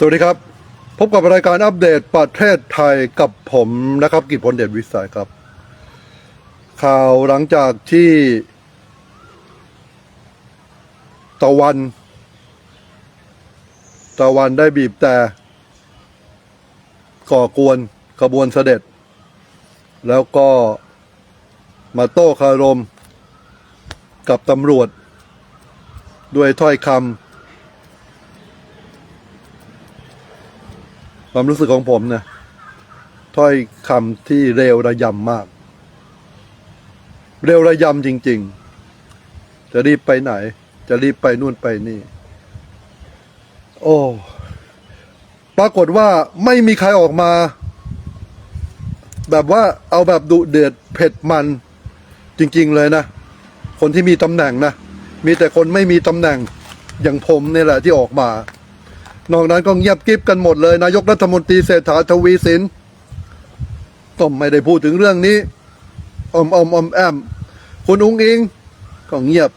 สวัสดีครับ พบกับรายการอัปเดตประเทศไทยกับผมนะครับ กิจพลเดชวิสัยครับ ข่าวหลังจากที่ ตะวัน ตะวันได้บีบแต่ก่อกวนขบวนเสด็จ แล้วก็มาโต้คารม กับตำรวจ ด้วยถ้อยคำ ความรู้สึกของผมนะถ้อยคำที่เร็วระยำมาก เร็วระยำจริง ๆ จะรีบไปไหน จะรีบไปนู่นไปนี่ โอ้ ปรากฏว่าไม่มีใครออกมา แบบว่าเอาแบบดุเดือดเผ็ดมัน จริง ๆ เลยนะ คนที่มีตำแหน่งนะ มีแต่คนไม่มีตำแหน่งอย่างผมนี่แหละที่ออกมา นอกนั้นก็เงียบกริบกันหมดเลย นายกรัฐมนตรีเศรษฐาทวีสินก็ไม่ได้พูดถึงเรื่องนี้อมอมอมแอมคุณอุ้งอิงก็เงียบ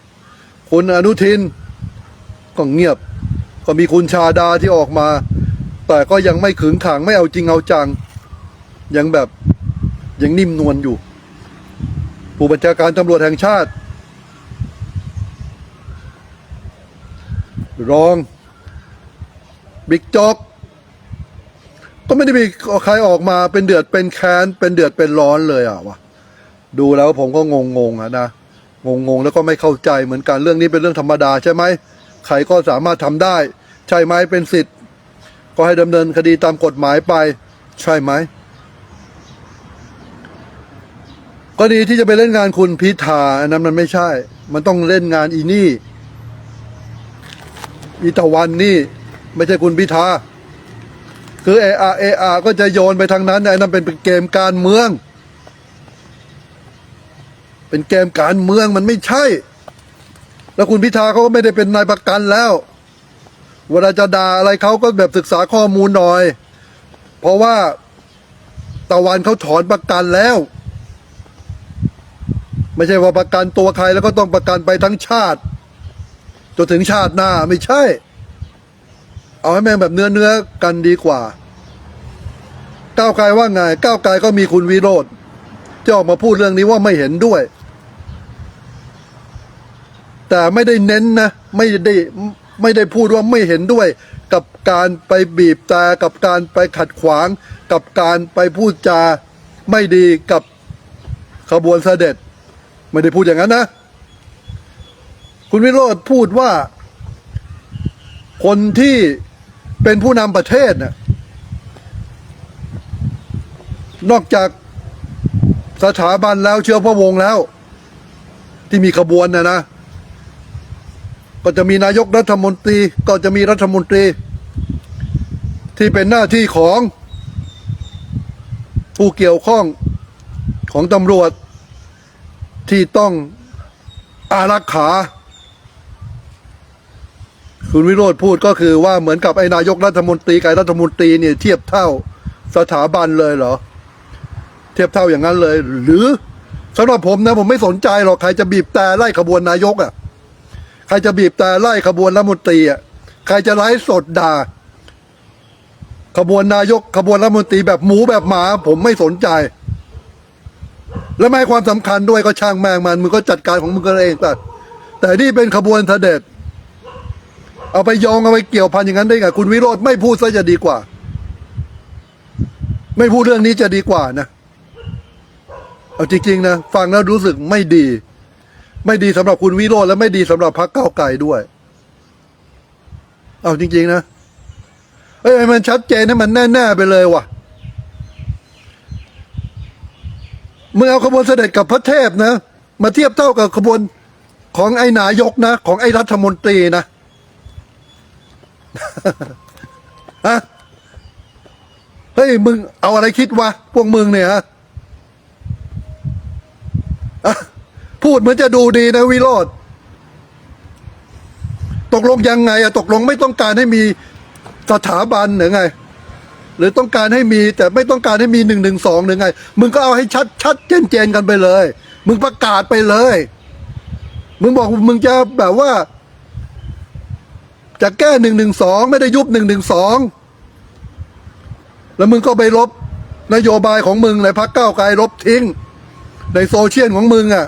คุณอนุทินก็เงียบ ก็มีคุณชาดาที่ออกมา แต่ก็ยังไม่ขึงขังไม่เอาจริงเอาจัง ยังแบบยังนิ่มนวลอยู่ ผู้บัญชาการตำรวจแห่งชาติ รอง บิ๊กจ๊อกก็ไม่ได้มีใครออกมาเป็นเดือดเป็นแค้นเป็นเดือดเป็นร้อนเลยอะวะดูแล้วผมก็งงงๆอะนะงงงๆแล้วก็ไม่เข้าใจเหมือนกันเรื่องนี้เป็นเรื่องธรรมดาใช่ไหมใครก็สามารถทำได้ ใช่ไหมเป็นสิทธิ์ ก็ให้ดำเนินคดีตามกฎหมายไป ใช่ไหมก็ดีที่จะไปเล่นงานคุณพิธาอันนั้นมันไม่ใช่ มันต้องเล่นงานอีนี่อีตะวันนี่ ไม่ใช่คุณพิธาคือเออาเออาก็จะโยนไปทางนั้นไอ้นั่นเป็นเกมการเมือง เป็นเกมการเมืองมันไม่ใช่ แล้วคุณพิธาเขาก็ไม่ได้เป็นนายประกันแล้ว เวลาจะด่าอะไรเขาก็แบบศึกษาข้อมูลหน่อย เพราะว่าตะวันเขาถอนประกันแล้ว ไม่ใช่ว่าประกันตัวใครแล้วก็ต้องประกันไปทั้งชาติ จนถึงชาติหน้าไม่ใช่ เอาให้แม่งแบบเนื้อเนื้อกันดีกว่า ก้าวไกลว่าไง ก้าวไกลก็มีคุณวิโรธที่ออกมาพูดเรื่องนี้ว่าไม่เห็นด้วย แต่ไม่ได้เน้นนะ ไม่ได้ไม่ได้พูดว่าไม่เห็นด้วย กับการไปบีบแต่กับการไปขัดขวาง กับการไปพูดจาไม่ดีกับขบวนเสด็จ ไม่ได้พูดอย่างนั้นนะ คุณวิโรธพูดว่า คนที่ เป็นผู้นำประเทศนะนอกจากสถาบันแล้วเชื้อพระวงศ์แล้ว ที่มีขบวนนะนะ ก็จะมีนายกรัฐมนตรี ก็จะมีรัฐมนตรี ที่เป็นหน้าที่ของ ผู้เกี่ยวข้องของตำรวจที่ต้องอารักขา คุณวิโรธพูดก็คือว่าเหมือนกับไอ้นายกรัฐมนตรีกับรัฐมนตรีเนี่ยเทียบเท่าสถาบันเลยเหรอ เทียบเท่าอย่างนั้นเลย หรือสำหรับผมนะผมไม่สนใจหรอกใครจะบีบแต่ไล่ขบวนนายกอะ ใครจะบีบแต่ไล่ขบวนรัฐมนตรีอะใครจะไล่สดด่า ขบวนนายกขบวนรัฐมนตรีแบบหมูแบบหมา ผมไม่สนใจ และไม่ความสำคัญด้วยก็ช่างแม่งมันมึงก็จัดการของมึงกันเองแต่แต่นี่เป็นขบวนเสด็จ เอาไปยองเอาไปเกี่ยวพันอย่างนั้นได้ไงคุณวิโรธไม่พูดซะจะดีกว่า ไม่พูดเรื่องนี้จะดีกว่านะเอาจริงๆนะฟังแล้วรู้สึกไม่ดี ไม่ดีสำหรับคุณวิโรธและไม่ดีสำหรับพรรคเก้าไกลด้วย เอาจริง ๆ นะเอ้ยมันชัดเจนให้มันแน่ๆไปเลยว่ะมึงเอาขบวนเสด็จกับพระเทพนะ มาเทียบเท่ากับขบวนของไอ้นายกนะ ของไอ้รัฐมนตรีนะ ฮะเฮ้ยมึงเอาอะไรคิดวะพวกมึงเนี่ยฮะพูดเหมือนจะดูดีนะวิโรธตกลงยังไงอะตกลงไม่ต้องการให้มีสถาบันหรือไง หรือต้องการให้มีแต่ไม่ต้องการให้มีหนึ่งหนึ่งสองหรือไง มึงก็เอาให้ชัดชัดเจนเจนกันไปเลย มึงประกาศไปเลย มึงบอกมึงจะแบบว่า จะแก้หนึ่งหนึ่งสองไม่ได้ยุบหนึ่งหนึ่งสองแล้วมึงก็ไปลบนโยบายของมึงในพักเก้าไกลลบทิ้ง ในโซเชียลของมึงอะ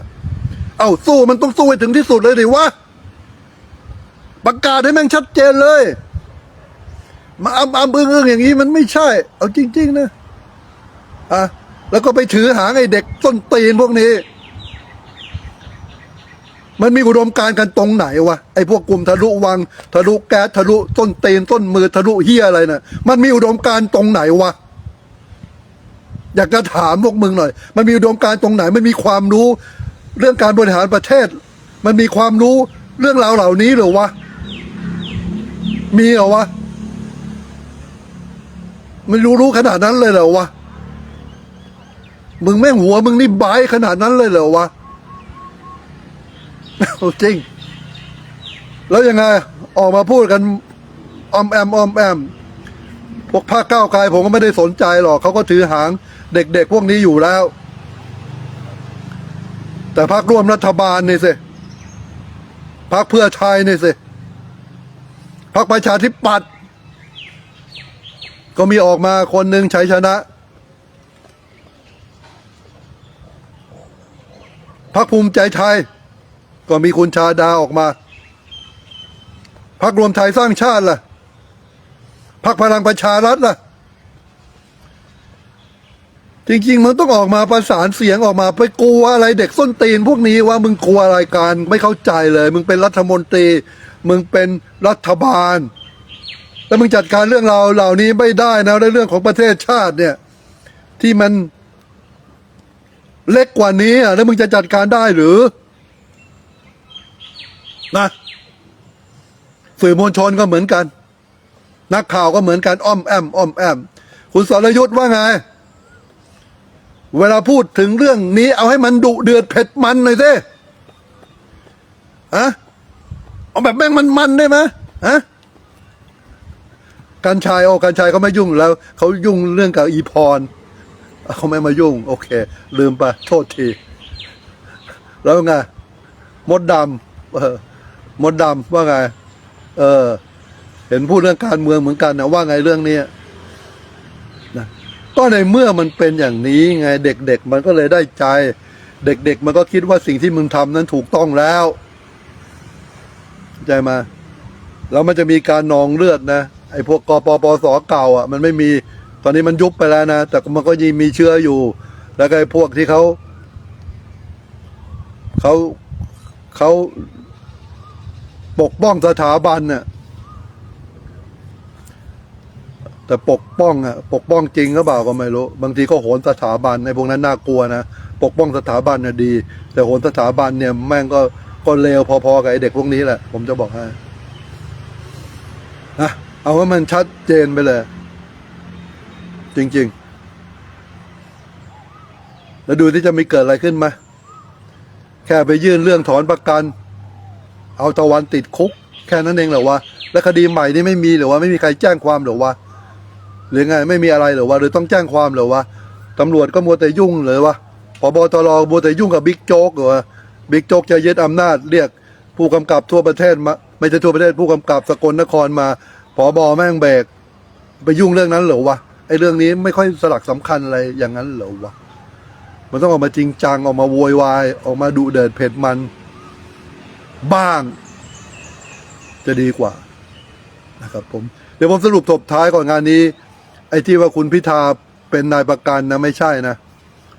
เอาสู้มันต้องสู้ให้ถึงที่สุดเลยดิวะประกาศให้แม่งชัดเจนเลย มาอ้ำอ้ำอึ้งอึ้งอย่างนี้มันไม่ใช่ เอาจริง ๆ นะอะแล้วก็ไปถือหางไอ้เด็กต้นตีนพวกนี้ มันมีอุดมการณ์กันตรงไหนวะไอ้พวกกลุ่มทะลุวัง ทะลุแก๊สทะลุต้นเตนต้นมือทะลุเฮียอะไรนะ่ะมันมีอุดมการณ์ตรงไหนวะอยากจะถามพวกมึงหน่อย มันมีอุดมการณ์ตรงไหน มันมีความรู้ เรื่องการบริหารประเทศ มันมีความรู้เรื่องราวเหล่านี้หรือวะ มีเหรอวะ มันรู้รู้ขนาดนั้นเลยเหรอวะ มึงแม่งหัวมึงนี่บายขนาดนั้นเลยเหรอวะ เอาจริง แล้วยังไง ออกมาพูดกันออมแอมออมแอมพวกภาคก้าวไกลผมก็ไม่ได้สนใจหรอกเขาก็ถือหางเด็กๆพวกนี้อยู่แล้ว แต่พรรคร่วมรัฐบาลนี่สิพรรคเพื่อไทยนี่สิพรรคประชาธิปัตย์ก็มีออกมาคนหนึ่งชัยชนะพรรคภูมิใจไทย ก็มีคุณชาดาออกมาพรรครวมไทยสร้างชาติล่ะพรรคพลังประชารัฐล่ะ จริง ๆ มันต้องออกมาประสานเสียงออกมาไปกลัวอะไรเด็กส้นตีนพวกนี้ว่ามึงกลัวอะไรกันไม่เข้าใจเลย มึงเป็นรัฐมนตรี มึงเป็นรัฐบาล แล้วมึงจัดการเรื่องราวเหล่านี้ไม่ได้นะในเรื่องของประเทศชาติเนี่ย ที่มันเล็กกว่านี้อะแล้วมึงจะจัดการได้หรือ นะสื่อมวลชนก็เหมือนกัน นักข่าวก็เหมือนกันอ้อมแอมอ้อมแอมคุณสรยุทธ์ว่าไง เวลาพูดถึงเรื่องนี้ เอาให้มันดุเดือดเผ็ดมันหน่อยสิอะเอาแบบแม่งมันมันได้ไหมอะกัญชัยโอ้กัญชัยเขาไม่ยุ่งแล้วเขายุ่งเรื่องกับอีพรเขาไม่มายุ่ง โอเค ลืมไปโทษที แล้วไงมดดำเออ มดดำว่าไง เออ เห็นพูดเรื่องการเมืองเหมือนกันนะว่าไงเรื่องนี้นะก็ในเมื่อมันเป็นอย่างนี้ไงเด็กๆ มันก็เลยได้ใจ เด็กๆ มันก็คิดว่าสิ่งที่มึงทำนั้นถูกต้องแล้วเข้าใจมาแล้วมันจะมีการนองเลือดนะไอ้พวกกปปสเก่า อะ มันไม่มีตอนนี้มันยุบไปแล้วนะแต่มันก็ยังมีเชื้ออยู่ แล้วก็ไอ้พวกที่เขาเขาเขา ปกป้องสถาบันน่ะแต่ปกป้องอะปกป้องจริงหรือเปล่าก็ไม่รู้ บางทีก็โหนสถาบันในพวกนั้นน่ากลัวนะปกป้องสถาบันน่ะดี แต่โหนสถาบันเนี่ยแม่งก็ก็เลวพอๆกับไอเด็กพวกนี้แหละ ผมจะบอกให้นะเอาว่ามันชัดเจนไปเลย จริง ๆ แล้วดูที่จะมีเกิดอะไรขึ้นไหมแค่ไปยื่นเรื่องถอนประกัน เอาตะวันติดคุก แค่นั้นเองเหรอวะแล้วคดีใหม่นี่ไม่มีหรือว่าไม่มีใครแจ้งความหรือวะหรือไงไม่มีอะไรหรือวะหรือต้องแจ้งความหรือวะตำรวจก็มัวแต่ยุ่งเลยวะพบตรมัวแต่ยุ่งกับบิ๊กโจ๊กเหรอวะบิ๊กโจ๊กจะยึดอำนาจเรียกผู้กำกับทั่วประเทศมาไม่ใช่ทั่วประเทศผู้กำกับสกลนครมาพบแม่งเบรกไปยุ่งเรื่องนั้นเหรอวะไอ้เรื่องนี้ไม่ค่อยสลักสำคัญอะไรอย่างนั้นเหรอวะมันต้องออกมาจริงจังออกมาโวยวายออกมาดุเดือดเผ็ดมัน บ้าง จะดีกว่านะครับผมเดี๋ยวผมสรุปทบท้ายก่อนงานนี้ ไอ้ที่ว่าคุณพิธาเป็นนายประกันนะไม่ใช่นะ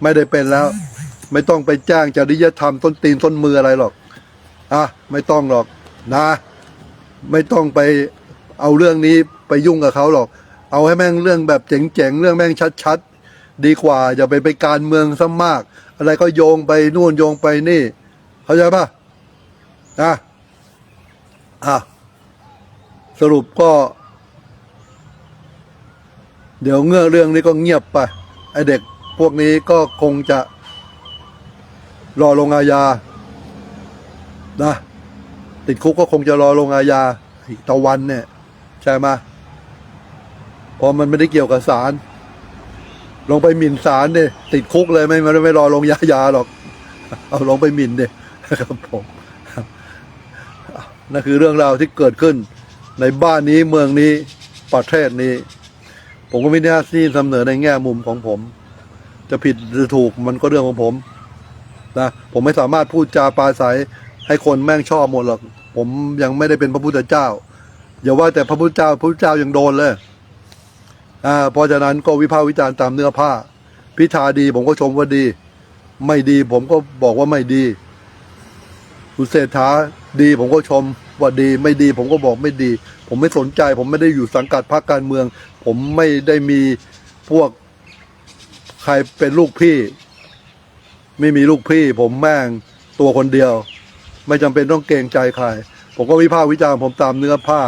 ไม่ได้เป็นแล้ว ไม่ต้องไปจ้างจริยธรรมต้นตีนต้นมืออะไรหรอกอะไม่ต้องหรอกนะ ไม่ต้องไปเอาเรื่องนี้ไปยุ่งกับเขาหรอก เอาให้แม่งเรื่องแบบเจ๋งๆเรื่องแม่งชัดๆดีกว่าอย่าไปไปการเมืองซะมาก อะไรก็โยงไปนู่นโยงไปนี่ เข้าใจปะ อะอะสรุปก็ เดี๋ยวเงื่อเรื่องนี้ก็เงียบไปไอเด็กพวกนี้ก็คงจะ รอลงอาญานะติดคุกก็คงจะรอลงอาญาตะวันเนี่ย ใช่ไหมพอมันไม่ได้เกี่ยวกับศาลลงไปหมิ่นศาลเนี่ยติดคุกเลยไม่ไม่ไม่รอลงยายาหรอก เอาลงไปหมิ่นเนี่ยครับผม นั่นคือเรื่องราวที่เกิดขึ้น ในบ้านนี้เมืองนี้ประเทศนี้ ผมก็ไม่ได้ที่เสนอในแง่มุมของผม จะผิดหรือถูกมันก็เรื่องของผมนะผมไม่สามารถพูดจาปาศัยให้คนแม่งชอบหมดหรอกผมยังไม่ได้เป็นพระพุทธเจ้าอย่าว่าแต่พระพุทธเจ้าพระพุทธเจ้ายังโดนเลยอ่าเพราะฉะนั้นก็วิพากษ์วิจารณ์ตามเนื้อผ้า พิธาดีผมก็ชมว่าดี ไม่ดีผมก็บอกว่าไม่ดีคุณเศรษฐา ดีผมก็ชมว่าดีไม่ดีผมก็บอกไม่ดี ผมไม่สนใจ ผมไม่ได้อยู่สังกัดพรรคการเมือง ผมไม่ได้มีพวกใครเป็นลูกพี่ ไม่มีลูกพี่ ผมแม่งตัวคนเดียว ไม่จำเป็นต้องเกรงใจใคร ผมก็วิพากษ์วิจารณ์ผมตามเนื้อผ้า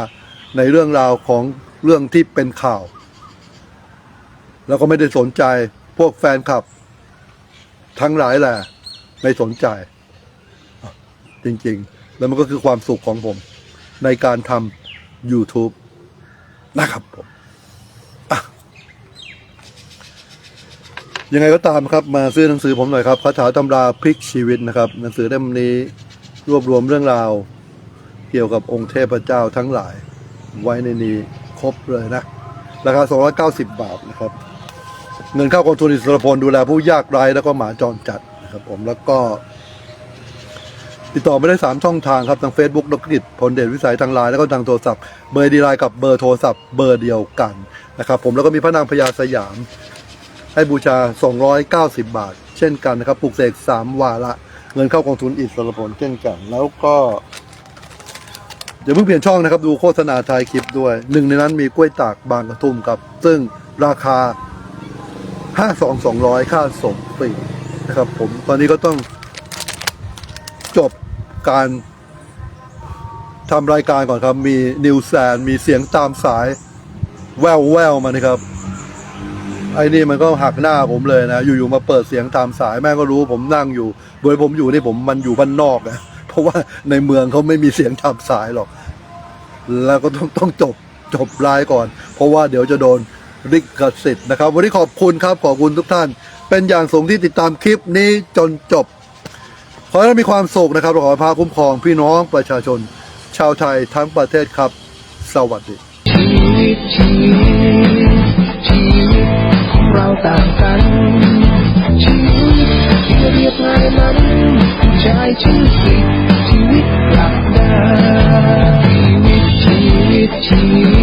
ในเรื่องราวของเรื่องที่เป็นข่าว แล้วก็ไม่ได้สนใจพวกแฟนคลับ ทั้งหลายแหละ ไม่สนใจ จริง ๆ แล้วมันก็คือความสุขของผม ในการทำ YouTube นะครับผมยังไงก็ตามครับมาซื้อหนังสือผมหน่อยครับคาถาตำราพลิกชีวิตนะครับ หนังสือเล่มนี้รวบรวมเรื่องราว เกี่ยวกับองค์เทพเจ้าทั้งหลาย ไว้ในนี้ครบเลยนะ ราคา 290 บาทนะครับ เงินเข้ากองทุนอิสรพลดูแลผู้ยากไร้แล้วก็หมาจรจัดนะครับผมแล้วก็ ติดต่อไม่ได้ 3 ช่องทางครับทาง Facebook ดรกิจผลเดชวิสัยทางไลน์แล้วก็ทางโทรศัพท์ เบอร์ดีไลน์กับเบอร์โทรศัพท์เบอร์เดียวกันนะครับผมแล้วก็มีพระนางพญาสยาม ให้บูชา 290 บาท เช่นกันนะครับปลูกเสก3วาระเงินเข้ากองทุนอิสรพลเช่นกัน แล้วก็อย่าเพิ่งเปลี่ยนช่องนะครับ ดูโฆษณาทายคลิปด้วย หนึ่งในนั้นมีกล้วยตากบางกระทุ่มครับ ซึ่งราคาห้าสองสองร้อยค่าส่งฟรีนะครับผมตอนนี้ก็ต้องจบ การทำรายการก่อนครับ มีนิวแซนมีเสียงตามสาย แววแววมานะครับ ไอ้นี่มันก็หักหน้าผมเลยนะ อยู่ๆมาเปิดเสียงตามสายแม่ก็รู้ผมนั่งอยู่ โดยผมอยู่นี่ผมมันอยู่บ้านนอกนะเพราะว่าในเมืองเขาไม่มีเสียงตามสายหรอก แล้วก็ต้องต้องจบจบรายก่อน เพราะว่าเดี๋ยวจะโดนริกสิทธิ์นะครับ วันนี้ขอบคุณครับขอบคุณทุกท่าน เป็นอย่างสูงที่ติดตามคลิปนี้จนจบ ขอให้ท่ามีความสุขนะครับขอให้พาคุ้มครองพี่น้องประชาชน ชาวไทยทั้งประเทศครับ สวัสดีชีวิตชีวิตชีวิตของเราต่างกันชีวิตที่เรียบง่ายนั้นใช้ชื่อสิชีวิตกลับได้ชีวิตชีวิตชีวิ